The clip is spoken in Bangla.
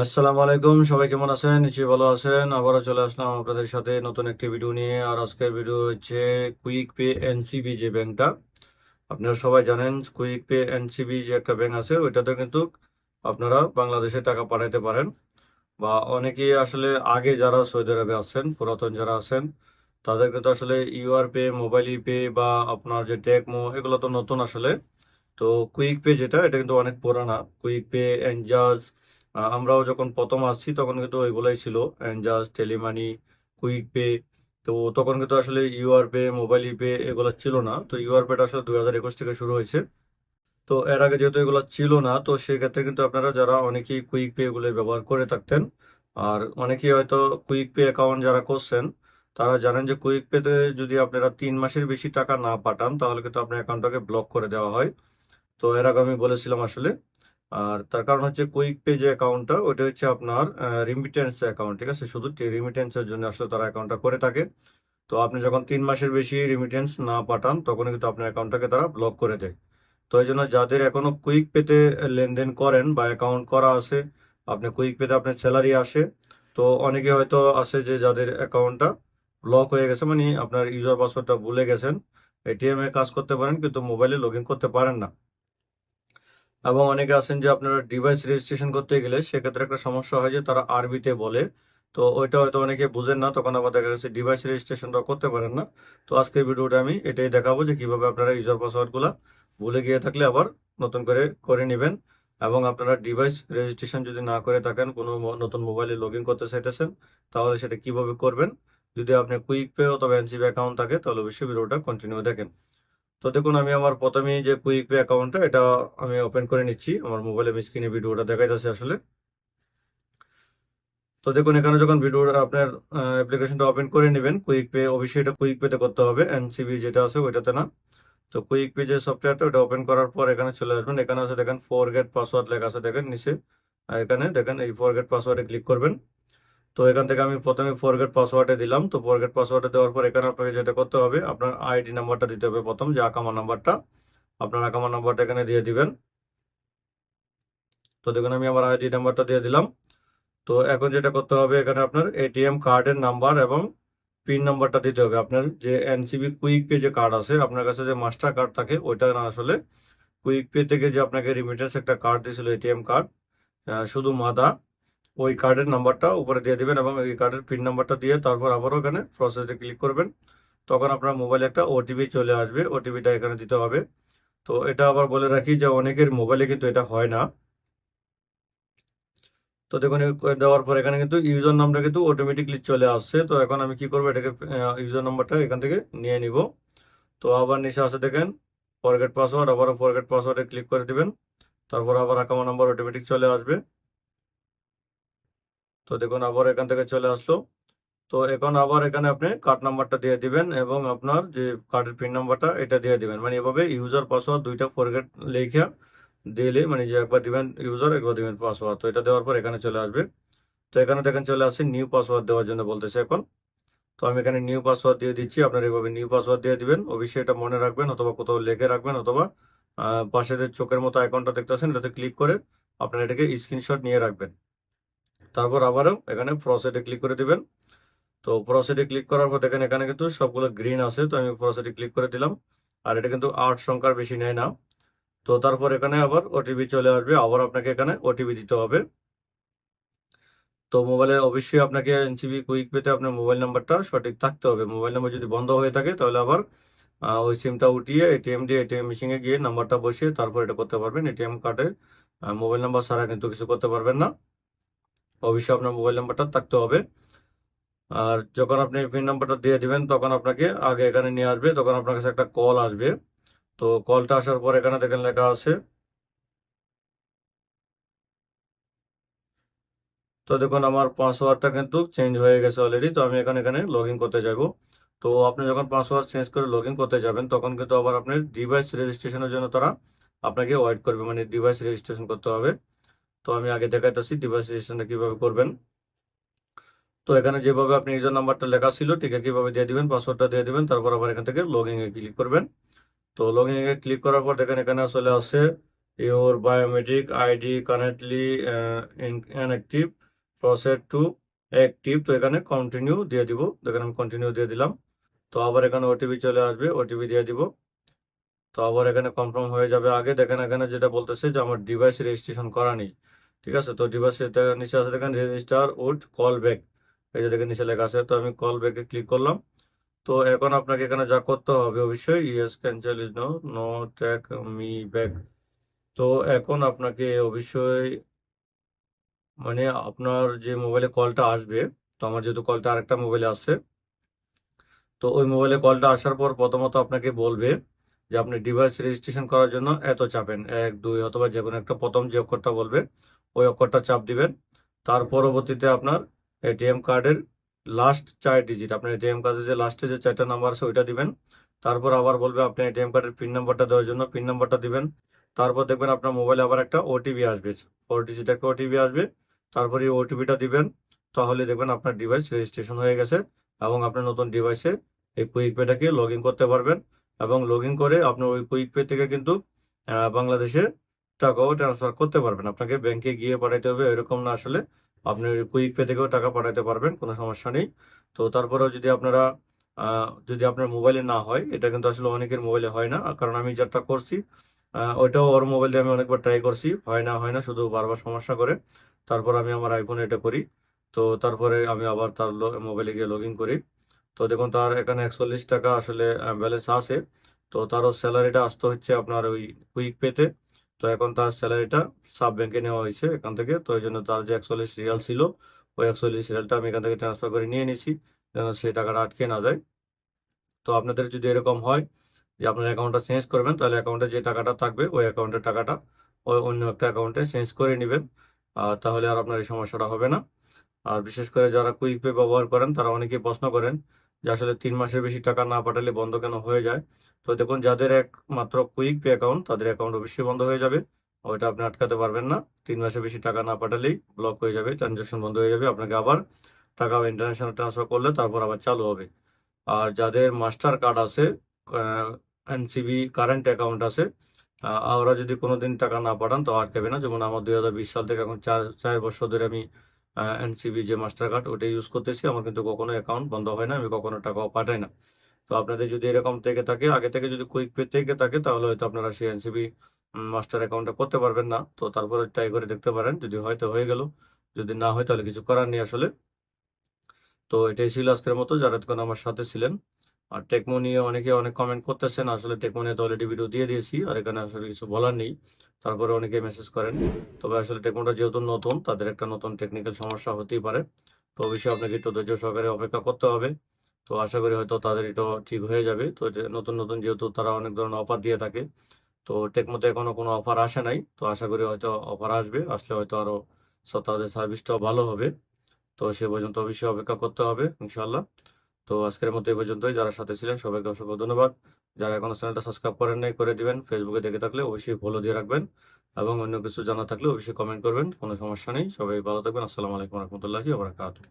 আসসালামু আলাইকুম, সবাই কেমন আছেন? নিশ্চয়ই ভালো আছেন। আবারও চলে আসলাম আপনাদের সাথে নতুন একটি ভিডিও নিয়ে। আর আজকের ভিডিও হচ্ছে কুইক পে এনসিবি যে ব্যাংকটা। আপনারা সবাই জানেন কুইক পে এনসিবি যে একটা ব্যাংক আছে ওইটাতে কিন্তু আপনারা বাংলাদেশে টাকা পাঠাইতে পারেন। বা অনেকেই আসলে আগে যারা সৌদি আরবে আছেন, পুরাতন যারা আছেন, তাদের কিন্তু আসলে ইউআর পে মোবাইল পে বা আপনার যে টেকমো এগুলো তো নতুন আসলে। তো কুইক পে যেটা, এটা কিন্তু অনেক পুরানা। কুইক পে এনজাজ আমরাও যখন প্রথম আসছি, তখন কিন্তু ওইগুলাই ছিল। এনজাস টেলিমানি কুইক পে তো তখন কিন্তু আসলে ইউআর পে মোবাইল পে এগুলো ছিল না। তো ইউআর পেটা আসলে দুই হাজার একুশ থেকে শুরু হয়েছে। তো এর আগে যেহেতু এগুলো ছিল না, তো সেক্ষেত্রে কিন্তু আপনারা যারা অনেকেই কুইক পে এগুলো ব্যবহার করে থাকতেন, আর অনেকেই হয়তো কুইক পে অ্যাকাউন্ট যারা করছেন, তারা জানেন যে কুইক পেতে যদি আপনারা তিন মাসের বেশি টাকা না পাঠান, তাহলে কিন্তু আপনার অ্যাকাউন্টটাকে ব্লক করে দেওয়া হয়। তো এর আগে আমি বলেছিলাম আসলে আর তার কারণ হচ্ছে কুইক পে যে অ্যাকাউন্টটা ওটা হচ্ছে আপনার রিমিটেন্স অ্যাকাউন্ট ঠিক আছে? শুধু রিমিটেন্সের জন্য আসলে তারা অ্যাকাউন্টটা করে থাকে। তো আপনি যখন তিন মাসের বেশি রিমিটেন্স না পাঠান, তখন কিন্তু আপনার অ্যাকাউন্টটাকে তারা ব্লক করে দেয়। তো এই জন্য যাদের এখনও কুইক পেতে লেনদেন করেন বা অ্যাকাউন্ট করা আছে, আপনি কুইক পেতে আপনার স্যালারি আসে। তো অনেকে হয়তো আছে যে যাদের অ্যাকাউন্টটা ব্লক হয়ে গেছে মানে আপনার ইউজার পাসওয়ার্ডটা ভুলে গেছেন এটিএম এ কাজ করতে পারেন, কিন্তু মোবাইলে লগ করতে পারেন না। এবং অনেকে আছেন যে আপনারা ডিভাইস রেজিস্ট্রেশন করতে গেলে সেক্ষেত্রে একটা সমস্যা হয় যে তারা আরবিতে বলে। তো ওইটা হয়তো অনেকে বুঝেন না, তখন আবার দেখা গেছে ডিভাইস রেজিস্ট্রেশনটা করতে পারেন না। তো আজকের ভিডিওটা আমি এটাই দেখাবো যে কীভাবে আপনারা ইউজার পাসওয়ার্ডগুলো ভুলে গিয়ে থাকলে আবার নতুন করে করে নেবেন এবং আপনারা ডিভাইস রেজিস্ট্রেশন যদি না করে থাকেন, কোনো নতুন মোবাইলে লগ ইন করতে চাইতেছেন, তাহলে সেটা কীভাবে করবেন? যদি আপনি কুইক পে অথবা এনসিবি অ্যাকাউন্ট থাকে, তাহলে অবশ্যই ভিডিওটা কন্টিনিউ দেখেন। তো দেখুন আমি আমার প্রথমেই যে কুইক পে অ্যাকাউন্টটা এটা আমি ওপেন করে নিচ্ছি। আমার মোবাইলে স্ক্রিনে ভিডিওটা দেখাইতেছে আসলে। তো দেখুন এখানে যখন ভিডিও আপনার অ্যাপ্লিকেশনটা ওপেন করে নেবেন কুইক পে অবশ্যই এটা কুইক পেতে করতে হবে। এনসিবি যেটা আছে ওইটাতে না। তো কুইক পে যে সফটওয়্যারটা ওটা ওপেন করার পর এখানে চলে আসবেন। এখানে আছে দেখেন ফরগেট পাসওয়ার্ড লেখা আছে দেখেন নিচে। এখানে দেখেন এই ফরগেট পাসওয়ার্ডে ক্লিক করবেন। তো এখান থেকে আমি প্রথমে ফরগেট পাসওয়ার্ডে দিলাম। তো ফরগেট পাসওয়ার্ডে দেওয়ার পর এখানে আপনাকে যেটা করতে হবে, আপনার আইডি নাম্বারটা দিতে হবে প্রথম, যে আকামা নাম্বারটা আপনার আকামা নাম্বারটা এখানে দিয়ে দিবেন। তো দেখুন, আমি আমার আইডি নাম্বারটা দিয়ে দিলাম। তো এখন যেটা করতে হবে, এখানে আপনার এটিএম কার্ডের নাম্বার এবং পিন নাম্বারটা দিতে হবে। আপনার যে এনসিবি কুইক পে যে কার্ড আছে, আপনার কাছে যে মাস্টার কার্ড থাকে, ওইটা না আসলে কুইক পে থেকে যে আপনাকে রিমিটেন্স একটা কার্ড দিয়েছিল এটিএম কার্ড শুধু মাদা। ওই কার্ডের নাম্বারটা উপরে দিয়ে দেবেন এবং এই কার্ডের পিন নাম্বারটা দিয়ে তারপর আবারও এখানে প্রসেসে ক্লিক করবেন। তখন আপনার মোবাইলে একটা ওটিপি চলে আসবে। ওটিপিটা এখানে দিতে হবে। তো এটা আবার বলে রাখি যে অনেকের মোবাইলে কিন্তু এটা হয় না। তো দেখুন দেওয়ার পর এখানে কিন্তু ইউজার নামটা কিন্তু অটোমেটিকলি চলে আসছে। তো এখন আমি কি করব? এটাকে ইউজার নাম্বারটা এখান থেকে নিয়ে নিব। তো আবার নিচে আসে দেখেন ফরগেট পাসওয়ার্ড আবারও ফরগেট পাসওয়ার্ডে ক্লিক করে দিবেন। তারপর আবার অ্যাকাউন্ট নাম্বার অটোমেটিক চলে আসবে। তো দেখুন, আবার এখান থেকে চলে আসলো। তো এখন আবার এখানে আপনি কার্ড নাম্বারটা দিয়ে দিবেন এবং আপনার যে কার্ডের পিন নাম্বারটা এটা দিয়ে দিবেন। মানে এভাবে ইউজার পাসওয়ার্ড দুইটা ফরগেট লেখা দিলে মানে যে একবার দিবেন ইউজার একবার দিবেন পাসওয়ার্ড তো এটা দেওয়ার পর এখানে চলে আসবে। তো এখানে দেখেন চলে আসছে নিউ পাসওয়ার্ড দেওয়ার জন্য বলতেছে এখন। তো আমি এখানে নিউ পাসওয়ার্ড দিয়ে দিচ্ছি, আপনার এভাবে নিউ পাসওয়ার্ড দিয়ে দিবেন। অবশ্যই এটা মনে রাখবেন অথবা কোথাও লিখে রাখবেন অথবা পাশে চোখের মতো আইকনটা দেখতেছেন, এটাতে ক্লিক করে আপনারা এটাকে স্ক্রিনশট নিয়ে রাখবেন। তারপর আবারও এখানে প্রসেডে ক্লিক করে দিবেন। তো প্রসেডে ক্লিক করার পর দেখেন এখানে কিন্তু সবগুলো গ্রিন আছে, তো আমি প্রসেডে ক্লিক করে দিলাম। আর এটা কিন্তু আট সংখ্যার বেশি নেয় না। তো তারপর এখানে আবার ওটিপি চলে আসবে, আবার আপনাকে এখানে ওটিপি দিতে হবে। তো মোবাইলে অবশ্যই আপনাকে এনসিবি কুইক পেতে আপনার মোবাইল নাম্বারটা সঠিক থাকতে হবে। মোবাইল নাম্বার যদি বন্ধ হয়ে থাকে, তাহলে আবার ওই সিমটা উঠিয়ে এটিএম দিয়ে এটিএম মেশিনে গিয়ে নাম্বারটা বসিয়ে তারপর এটা করতে পারবেন। এটিএম কার্ডে মোবাইল নাম্বার ছাড়া কিন্তু কিছু করতে পারবেন না। অবশ্যই আপনার মোবাইল নাম্বারটা থাকতে হবে। আর যখন আপনি পিন নাম্বারটা দিয়ে দিবেন, তখন আপনাকে আগে এখানে নিয়ে আসবে, তখন আপনার কাছে একটা কল আসবে। তো কলটা আসার পর এখানে দেখেন লেখা আছে। তো দেখুন, আমার পাসওয়ার্ডটা কিন্তু চেঞ্জ হয়ে গেছে অলরেডি তো আমি এখন এখানে লগ ইন করতে যাব। তো আপনি যখন পাসওয়ার্ড চেঞ্জ করে লগ ইন করতে যাবেন, তখন কিন্তু আবার আপনার ডিভাইস রেজিস্ট্রেশনের জন্য তারা আপনাকে ওয়েট করবে। মানে ডিভাইস রেজিস্ট্রেশন করতে হবে। তো আমি আগে দেখাইতেছি ডিভাইস রেজিস্ট্রেশনটা কীভাবে করবেন। তো এখানে যেভাবে আপনি ইউজার নাম্বারটা লেখা ছিল ঠিক কীভাবে দিয়ে দিবেন পাসওয়ার্ডটা দিয়ে দিবেন তারপর আবার এখান থেকে লগ এ ক্লিক করবেন। তো লগ এ ক্লিক করার পর দেখেন এখানে চলে আসছে your biometric ID uh, in- inactive proceed to তো এখানে কন্টিনিউ দিয়ে দিব। দেখেন আমি কন্টিনিউ দিয়ে দিলাম। তো আবার এখানে ওটিপি চলে আসবে ওটিপি দিয়ে দিব। তো আবার এখানে কনফার্ম হয়ে যাবে আগে। দেখেন এখানে যেটা বলতেছে যে আমার ডিভাইস রেজিস্ট্রেশন করা নেই। ঠিক আছে? তো ডিভাইস নিচে আছে দেখেন রেজিস্টার উড কল ব্যাক এই যে দেখেন, নিচে লেখা আছে, তো আমি কল ব্যাকে ক্লিক করলাম। তো এখন আপনাকে এখানে যা করতে হবে অবশ্যই yes cancel is no no take me back তো এখন আপনাকে অবশ্যই মানে আপনার যে মোবাইলে কলটা আসবে, তো আমার যেহেতু কলটা আরেকটা মোবাইলে আসছে তো ওই মোবাইলে কলটা আসার পর প্রথমত আপনাকে বলবে যে আপনি ডিভাইস রেজিস্ট্রেশন করার জন্য এত চাপেন, এক, দুই, অথবা যে কোনো একটা প্রথম যে অক্ষরটা বলবে ওই অক্ষরটা চাপ দিবেন। তার পরবর্তীতে আপনার এটিএম কার্ডের লাস্ট চার ডিজিট আপনার এটিএম কার্ডের যে লাস্টে যে চারটা নাম্বার আছে ওইটা দিবেন। তারপর আবার বলবে আপনি এটিএম কার্ডের পিন নাম্বারটা দেওয়ার জন্য পিন নাম্বারটা দিবেন। তারপর দেখবেন আপনার মোবাইলে আবার একটা ওটিপি আসবে। ফোর ডিজিট একটা ওটিপি আসবে। তারপরে এই ওটিপিটা দিবেন। তাহলে দেখবেন আপনার ডিভাইস রেজিস্ট্রেশন হয়ে গেছে এবং আপনার নতুন ডিভাইসে এই কুইক পেটাকে লগ করতে পারবেন। এবং লগ করে আপনার ওই কুইক পে থেকে কিন্তু বাংলাদেশে টাকাও ট্রান্সফার করতে পারবেন। আপনাকে ব্যাংকে গিয়ে পাঠাইতে হবে, এরকম না আসলে আপনি কুইক পে থেকেও টাকা পাঠাতে পারবেন, কোনো সমস্যা নেই। তো তারপরেও যদি আপনারা যদি আপনার মোবাইলে না হয়, এটা কিন্তু আসলে অনেকের মোবাইলে হয় না। কারণ আমি যেটা করছি ওইটাও ওর মোবাইল দিয়ে আমি অনেকবার ট্রাই করছি, হয় না হয় না, শুধু বারবার সমস্যা করে। তারপর আমি আমার আইফোনে এটা করি। তো তারপরে আমি আবার তার মোবাইলে গিয়ে লগ ইন করি। তো দেখুন, তার এখানে একচল্লিশ টাকা আসলে ব্যালেন্স আছে। তো তারও স্যালারিটা আসতে হচ্ছে আপনার ওই কুইক পেতে তো এখন তার স্যালারিটা সাব ব্যাংকে নেওয়া হয়েছে এখান থেকে। তো এই জন্য তার যে একচল্লিশ রিয়াল ছিল, ওই একচল্লিশ রিয়ালটা আমি এখান থেকে ট্রান্সফার করে নিয়ে নিয়েছি, যেন সেই টাকাটা আটকে না যায়। তো আপনাদের যদি এরকম হয় যে আপনার অ্যাকাউন্টটা চেঞ্জ করবেন, তাহলে অ্যাকাউন্টে যে টাকাটা থাকবে, ওই অ্যাকাউন্টের টাকাটা ওই অন্য একটা অ্যাকাউন্টে চেঞ্জ করে নেবেন। তাহলে আর আপনার এই সমস্যাটা হবে না। আর বিশেষ করে যারা কুইক পে ব্যবহার করেন, তারা অনেকেই প্রশ্ন করেন যে আসলে তিন মাসের বেশি টাকা না পাঠালে বন্ধ কেন হয়ে যায়? তো দেখুন, যাদের একমাত্র কুইক পে অ্যাকাউন্ট তাদের অ্যাকাউন্ট অবশ্যই বন্ধ হয়ে যাবে। ওইটা আপনি আটকাতে পারবেন না। তিন মাসের বেশি টাকা না পাঠালেই ব্লক হয়ে যাবে ট্রানজাকশন বন্ধ হয়ে যাবে। আপনাকে আবার টাকা ইন্টারন্যাশনাল ট্রান্সফার করলে তারপর আবার চালু হবে। আর যাদের মাস্টার কার্ড আছে এনসিবি কারেন্ট অ্যাকাউন্ট আছে ওরা যদি কোনোদিন টাকা না পাঠান, তো আটকাবে না। যেমন আমার দুই হাজার বিশ সাল থেকে এখন চার চার বছর ধরে আমি এনসিবি যে মাস্টার কার্ড ওটা ইউজ করতেছি। আমার কিন্তু কখনো অ্যাকাউন্ট বন্ধ হয় না, আমি কখনো টাকাও পাঠাই না। তো আপনাদের যদি এরকম থেকে থাকে, আগে থেকে যদি কুইক পে থেকে থাকে, তাহলে হয়তো আপনারা সেই এনসিবি মাস্টার অ্যাকাউন্টটা করতে পারবেন না। তো তারপরে ট্রাই করে দেখতে পারেন, যদি হয়তো হয়ে গেল। যদি না হয় তাহলে কিছু করার নেই আসলে। তো এটাই ছিল আজকের মতো। যারা আমার সাথে ছিলেন আর টেকমো নিয়ে অনেকে অনেক কমেন্ট করতেছেন, আসলে টেকমো নিয়ে তো অলরেডি ভিডিও দিয়ে দিয়েছি, আর এখানে আসলে কিছু বলার নেই। তারপরে অনেকে মেসেজ করেন। তবে আসলে টেকমোটা যেহেতু নতুন, তাদের একটা নতুন টেকনিক্যাল সমস্যা হতেই পারে। তো অবশ্যই আপনাকে একটু ধৈর্য সহকারে অপেক্ষা করতে হবে। তো আশা করি হয়তো তাদের এটা ঠিক হয়ে যাবে। তো নতুন নতুন যেহেতু তারা অনেক ধরনের অফার দিয়ে থাকে, তো টেকমোতে এখনও কোনো অফার আসে নাই। তো আশা করি হয়তো অফার আসবে, আসলে হয়তো আরও সব তাদের সার্ভিসটাও ভালো হবে। তো সে পর্যন্ত অবশ্যই অপেক্ষা করতে হবে ইনশাল্লাহ তো আজকের মতো এই পর্যন্তই। যারা সাথে ছিলেন, সবাইকে অসংখ্য ধন্যবাদ। যারা এখনও চ্যানেলটা সাবস্ক্রাইব করেন নাই, করে দিবেন। ফেসবুকে দেখে থাকলে অবশ্যই ফলো দিয়ে রাখবেন এবং অন্য কিছু জানা থাকলে অবশ্যই কমেন্ট করবেন। কোনো সমস্যা নেই। সবাই ভালো থাকবেন। আসসালামু আলাইকুম রহমতুল্লাহি আবরাকাতুহ